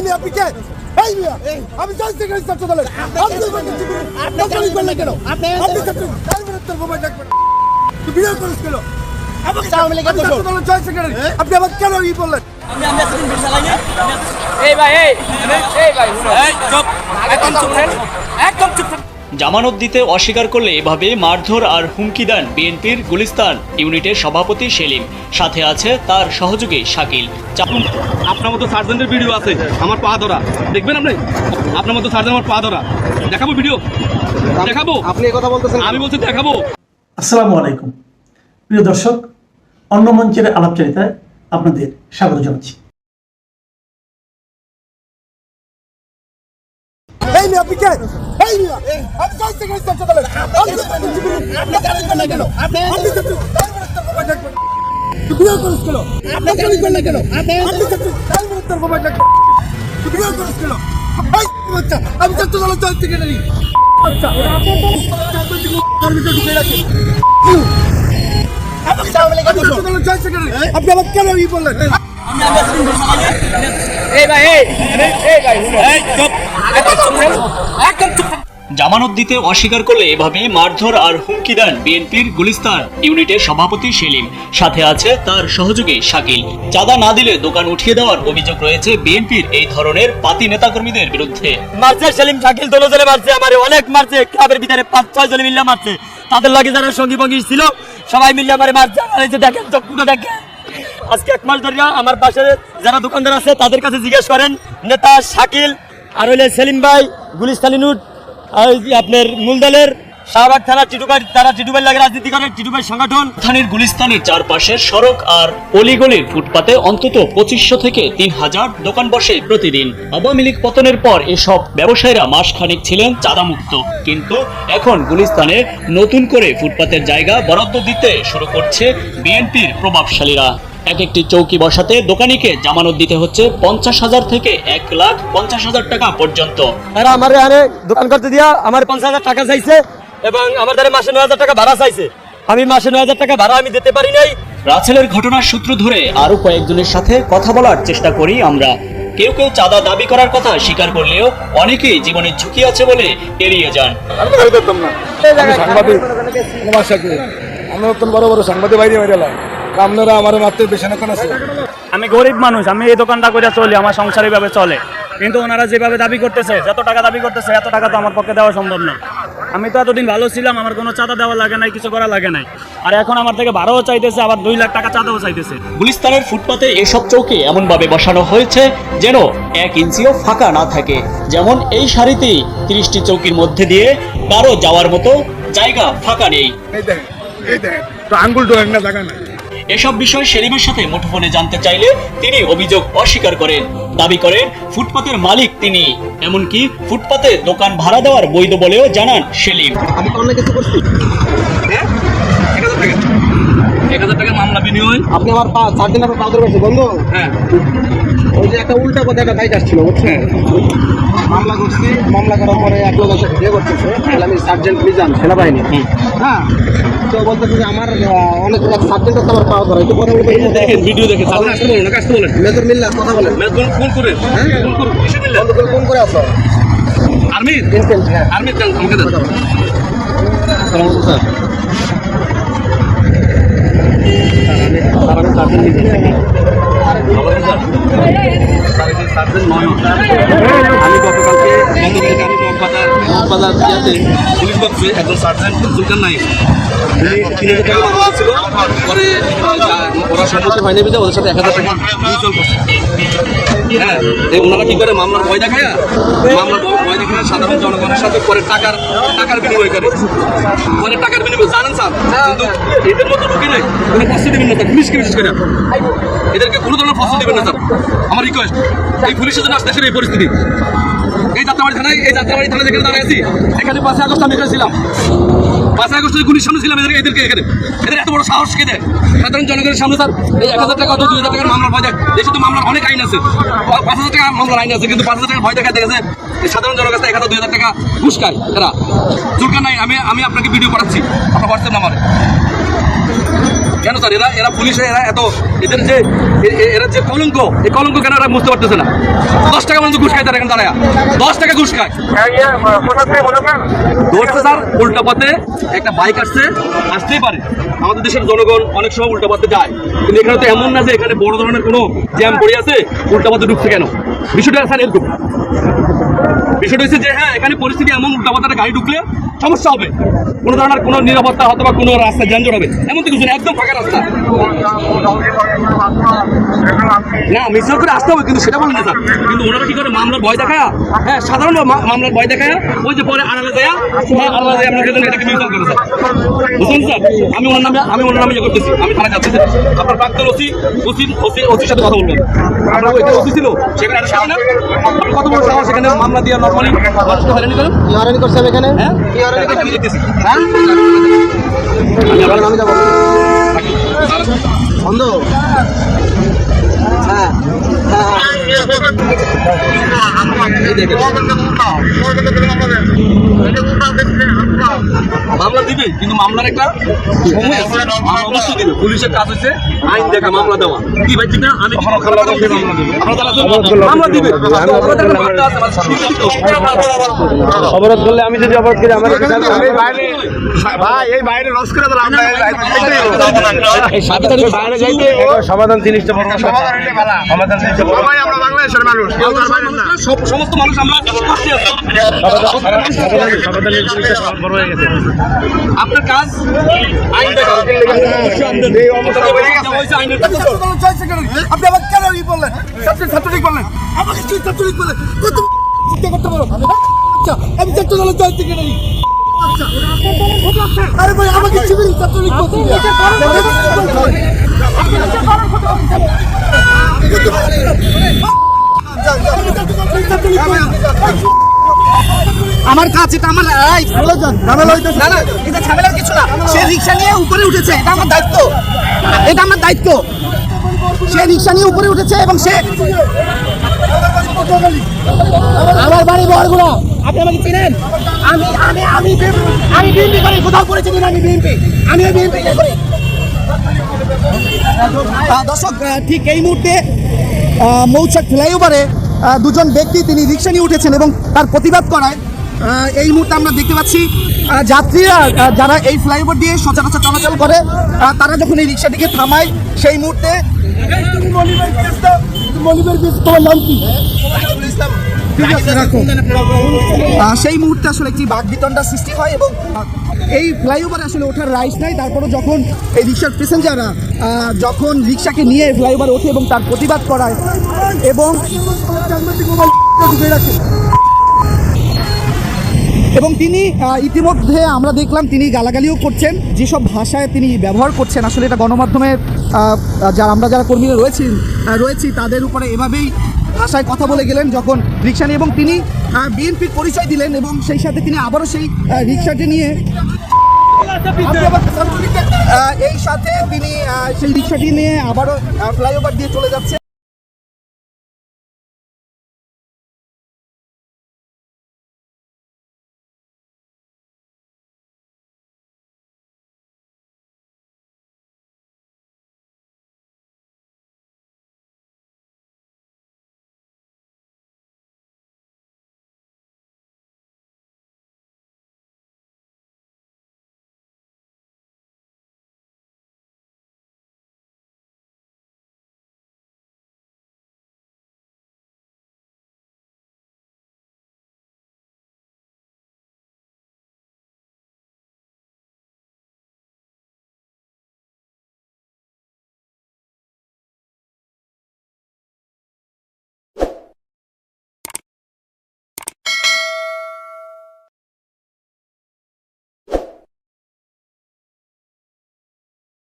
এই মিয়া আপনি কে এই মিয়া আমি জানি থেকে ছাত্র দলের। আপনি আপনি চালিয়ে করলেন কেন? আপনি ছাত্র তারপরে তোর মোবাইল দেখবেন তুই বিয়ে করিস কেন? আমাকে আওয়ামী লীগের আমি ছাত্র দলের জয়েন্ট সেক্রেটারি। আপনি আমাকে কেন ই বললেন? এই ভাই এই। এই ভাই এই চুপ। একদম চুপ একদম চুপ। জামানত দিতে অস্বীকার করলে এভাবে মারধর আর হুমকি দেন বিএনপির গুলিস্তান ইউনিটের সভাপতি সেলিম। সাথে আছে তার সহযোগী শাকিল। আপনার মতো সার্জেন্টের ভিডিও আছে আমার পা ধরা। দেখবেন আপনি? আপনার মতো সার্জেন্ট আমার পা ধরা। দেখাবো ভিডিও? দেখাবো? আপনি এই কথা বলতেছেন আমি বলছি দেখাবো। আসসালামু আলাইকুম। প্রিয় দর্শক অন্য মঞ্চের আলাপচারিতায় আপনাদের স্বাগত জানাচ্ছি। এই মিয়া আপনি কে এই মিয়া আমি জানি থেকে ছাত্র দলের আপনি আপনি চালিয়ে করলেন কেন আপনি তুই বিয়ে করিস কেন আপনি চালিয়ে করলেন কেন আপনি ছাত্র তারপরে তোর মোবাইল তুই বিয়ে করিস কেন আমি আচ্ছা লীগের আমি ছাত্র দলের জয়েন্ট সেক্রেটারি আপনি আবার কেন ই বললেন এই ভাই এই এই ভাই এই চুপ। একদম চুপ থাক। একদম চুপ। থাক। জামানত দিতে অস্বীকার করলে এভাবে মারধর আর হুমকি দেন বিএনপির গুলিস্তান ইউনিটের সভাপতি সেলিম। সাথে আছে তার সহযোগী শাকিল। চাঁদা না দিলে দোকান উঠিয়ে দেওয়ার অভিযোগ রয়েছে বিএনপির এই ধরনের পাতি নেতাকর্মীদের বিরুদ্ধে। মারছে সেলিম শাকিল দোনো জনে মারছে আমারে অনেক মারছে। ক্লাবের ভিতরে পাঁচ ছয় জনে মিলে মারছে। তাদের লাগে যারা সঙ্গী ভঙ্গি ছিল সবাই মিলে আমারে মারছে। দেখেন চক্ষুটা দেখেন। আজকে এক মাস ধরিয়া আমার পাশে যারা দোকানদার আছে, তাদের কাছে জিজ্ঞেস করেন, নেতা শাকিল, আর হইলে সেলিম ভাই, গুলিস্তানি নুট, আর আপনার মূলদলের, শাহবাগ থানা টিটুবাই তারা টিটুবাই লাগে রাজনীতি করে টিটুবাই সংগঠন। রাজধানীর গুলিস্তানের চারপাশের সড়ক আর অলিগলির ফুটপাতে অন্তত পঁচিশশো থেকে তিন হাজার দোকান বসে প্রতিদিন। আওয়ামী লীগ পতনের পর এসব ব্যবসায়ীরা মাস খানিক ছিলেন চাঁদামুক্ত। কিন্তু এখন গুলিস্তানে নতুন করে ফুটপাতের জায়গা বরাদ্দ দিতে শুরু করছে বিএনপির প্রভাবশালীরা। এক একটি চৌকি বসাতে দোকানিকে জামানত দিতে হচ্ছে পঞ্চাশ হাজার থেকে এক লাখ পঞ্চাশ হাজার টাকা পর্যন্ত। এরা আমার এখানে দোকান করতে দিয়া আমার পঞ্চাশ হাজার টাকা চাইছে এবং আমার দ্বারা মাসে নয় হাজার টাকা ভাড়া চাইছে। আমি মাসে নয় হাজার টাকা ভাড়া আমি দিতে পারি নাই। রাছেলের ঘটনার সূত্র ধরে আরও কয়েকজনের সাথে কথা বলার চেষ্টা করি আমরা। কেউ কেউ চাঁদা দাবি করার কথা স্বীকার করলেও অনেকেই জীবনের ঝুঁকি আছে বলে এড়িয়ে যান। আমি তো ধরতাম না। আমি সাংবাদিক। আমার বড় বড় সাংবাদিক বাইরে বাইরে আপনারা আমার মাত্র বেশি না আছে আমি গরিব মানুষ আমি এই দোকানটা করে চলি আমার সংসার এইভাবে চলে। কিন্তু ওনারা যেভাবে দাবি করতেছে যত টাকা দাবি করতেছে এত টাকা তো আমার পক্ষে দেওয়া সম্ভব না। আমি তো এতদিন ভালো ছিলাম আমার কোনো চাঁদা দেওয়া লাগে নাই কিছু করা লাগে নাই। আর এখন আমার থেকে ভাড়াও চাইতেছে আবার দুই লাখ টাকা চাঁদাও চাইতেছে। গুলিস্তানের ফুটপাতে এসব চৌকি এমনভাবে বসানো হয়েছে যেন এক ইঞ্চিও ফাঁকা না থাকে। যেমন এই সারিতেই তিরিশটি চৌকির মধ্যে দিয়ে কারও যাওয়ার মতো জায়গা ফাঁকা নেই। এই দেখেন এই দেখেন তো আঙ্গুল ডোয়েন না জায়গা না এসব বিষয় সেলিমের সাথে মুঠোফোনে জানতে চাইলে তিনি অভিযোগ অস্বীকার করেন। দাবি করেন ফুটপাতের মালিক তিনি। এমনকি ফুটপাতে দোকান ভাড়া দেওয়ার বৈধ বলেও জানান সেলিম। আমি অন্য কিছু করছি? হ্যাঁ? এক হাজার টাকা। এক হাজার টাকার মামলা বিনিময়। আপনি আমার পা চার দিন আপনার পা ধরে বন্ধু? হ্যাঁ। ওই যে একটা উল্টা কথা একটা বাইক আসছিল বুঝছেন? মামলা করছি মামলা করার পরে এক লোক এসে ভিডিও করতেছে তাহলে আমি সার্জেন্ট মিজান সেনাবাহিনী। হ্যাঁ তো বলতেছে যে আমার অনেক সার্জেন্ট আছে আমার পাওয়া ধরা। কথা দেখেন ভিডিও দেখেন তাহলে আসতে বলেন আসতে বলেন। মেজর মিল্লা কথা বলেন। মেজবান ফোন করে? ফোন মিললেন বন্ধু করে ফোন করে আসো আর্মি হ্যাঁ। আর্মি আমাকে দেন। আসসালামু আলাইকুম স্যার। স্যার আমি সার্জেন্ট মিজান ওনারা কি করে মামলার ভয় দেখায় মামলার ভয় দেখায় সাধারণ জনগণের সাথে পরে টাকার টাকার বিনিময় করে পরে টাকার বিনিময় জানেন স্যার কিন্তু এদের মতো রুগী নেই কোনো প্রস্তুতি দিবেন না পুলিশকে বিশেষ করে এদেরকে কোনো ধরনের প্রস্তুতি দিবেন না আমার রিকোয়েস্ট এই পুলিশের জন্য আসতে এই পরিস্থিতি। এই যাত্রাবাড়ি থানায়, এই যাত্রাবাড়ি থানায় যেখানে দাঁড়িয়ে আছি, এখানে পাঁচই আগস্ট আমি এখানে ছিলাম পাঁচই আগস্টের গুলির সামনে ছিলাম এদেরকে এদেরকে এখানে। এদের এত বড় সাহস কে সাধারণ জনগণের সামনে, স্যার, এই এক হাজার টাকা দুই হাজার টাকার মামলা ভয় দেয়। দেশে তো মামলার অনেক আইন আছে। পাঁচ হাজার টাকা মামলার আইন আছে, কিন্তু পাঁচ হাজার টাকা ভয় দেখা দেখেছে সাধারণ জনগণের কাছে এক হাজার, দুই হাজার টাকা ঘুষ খায় এরা। চুলকা নাই, আমি আমি আপনাকে ভিডিও পাঠাচ্ছি, আপনার হোয়াটসঅ্যাপ নাম্বারে কেন স্যার? এরা এরা পুলিশে এরা এত এদের যে এরা যে কলঙ্ক, এই কলঙ্ক কেন এরা বুঝতে পারতেছে না? দশ টাকা পর্যন্ত ঘুষ খায় তারা। এখানে দাঁড়ায় দশ টাকা ঘুষ খায়। ধরছে স্যার, উল্টা পথে একটা বাইক আসছে, আসতেই পারে। আমাদের দেশের জনগণ অনেক সময় উল্টা পথে যায়। কিন্তু এখানে তো এমন না যে এখানে বড় ধরনের কোনো জ্যাম পড়ে আছে, উল্টা পথে ঢুকছে কেন? বিষয়টা স্যার এরকম। বিষয়টা হচ্ছে যে হ্যাঁ এখানে পরিস্থিতি এমন উল্টা পথে একটা গাড়ি ঢুকলে সমস্যা হবে। কোনো ধরনের কোনো নিরাপত্তা হয়তো বা কোনো রাস্তা যানজট হবে। এমন তো কিছু না একদম ফাঁকা রাস্তা। না, মিছিল করে আসতে হবে, কিন্তু সেটা বলেন না কিন্তু ওনারা কি করে মামলার ভয় দেখায়? হ্যাঁ সাধারণ মামলার ভয় দেখায়। ওই যে পরে আড়ালে দেয়া হ্যাঁ আড়ালে যায়, আপনার জন্য এটাকে মিছিল করে, স্যার। বুঝলেন, স্যার? আমি ওনার নামে আমি ওনার নামে ইয়ে করতেছি। আমি থানায় যাচ্ছি, স্যার। আপনার প্রাক্তন ওসি ওসি ওসি, ওসির সাথে কথা বলবেন। ওইটা ওসি ছিল, সেখানে কত বড় সেখানে মামলা দিয়ে কি হয়রানি এখানে? হ্যাঁ? আমি। হ্যাঁ? আবার আমি যাব। বন্ধ? হ্যাঁ। হ্যাঁ দেখেন। মামলা দিবে? কিন্তু মামলার একটা সময় আছে। মামলা অবশ্যই দিবে। পুলিশের কাজ হচ্ছে আইন দেখা মামলা দেওয়া। কি ভাই ঠিক না? আমি মামলা দিবে। অবরোধ করলে আমি যদি অবরোধ করি আমার ভাই এই বাইরে রস করে সমাধান জিনিসটা বড় সবাই আমরা বাংলাদেশের মানুষ কেউ তার বাইরে না। সব- সমস্ত মানুষ আমরা। আপনার কাজ? আইন। আপনি আবার কেন ই বললেন? ছাত্র ছাত্রলীগ বললেন। আমাকে কি ছাত্রলীগ বললেন কত চিন্তা করতে পারো আচ্ছা আমি ছাত্র দলের জয় সেক্রেটারি। আচ্ছা আরে ভাই আমাকে শিবির ছাত্রলীগ বলতে আমার কাজ এটা আমার রাইট ঝামেলা হইতেছে। না না এটা ঝামেলার কিছু না। সে রিক্সা নিয়ে উপরে উঠেছে এটা আমার দায়িত্ব। এটা আমার দায়িত্ব। সে রিক্সা নিয়ে উপরে উঠেছে এবং সে আমার বাড়ি বরগুলো আপনি আমাকে চিনেন? আমি আমি আমি আমি বিএনপি করি কোথাও করেছি আমি বিএনপি? আমি বিএনপি করি? দর্শক ঠিক এই মুহূর্তে মৌচাক ফ্লাইওভারে দুজন ব্যক্তি তিনি রিক্সা নিয়ে উঠেছেন এবং তার প্রতিবাদ করায় এই মুহূর্তে আমরা দেখতে পাচ্ছি যাত্রীরা যারা এই ফ্লাইওভার দিয়ে সচরাচর চলাচল করে তারা যখন এই রিক্সাটিকে থামায় সেই মুহূর্তে মলিবের তোমার নাম কি? সেই মুহূর্তে আসলে একটি বাঘ বিতণ্ডার সৃষ্টি হয় এবং এই ফ্লাইওভারে আসলে ওঠার রাইস নাই। তারপরে যখন এই রিক্সার প্যাসেঞ্জাররা যখন রিক্সাকে নিয়ে ফ্লাইওভারে ওঠে এবং তার প্রতিবাদ করায় এবং এবং তিনি ইতিমধ্যে আমরা দেখলাম তিনি গালাগালিও করছেন। যেসব ভাষায় তিনি ব্যবহার করছেন, আসলে এটা গণমাধ্যমের যারা আমরা যারা কর্মীরা রয়েছি রয়েছি, তাদের উপরে এভাবেই ভাষায় কথা বলে গেলেন যখন রিক্সা নিয়ে এবং তিনি বিএনপির পরিচয় দিলেন এবং সেই সাথে তিনি আবারও সেই রিক্সাটি নিয়ে এই সাথে তিনি সেই রিক্সাটি নিয়ে আবারও ফ্লাইওভার দিয়ে চলে যাচ্ছে।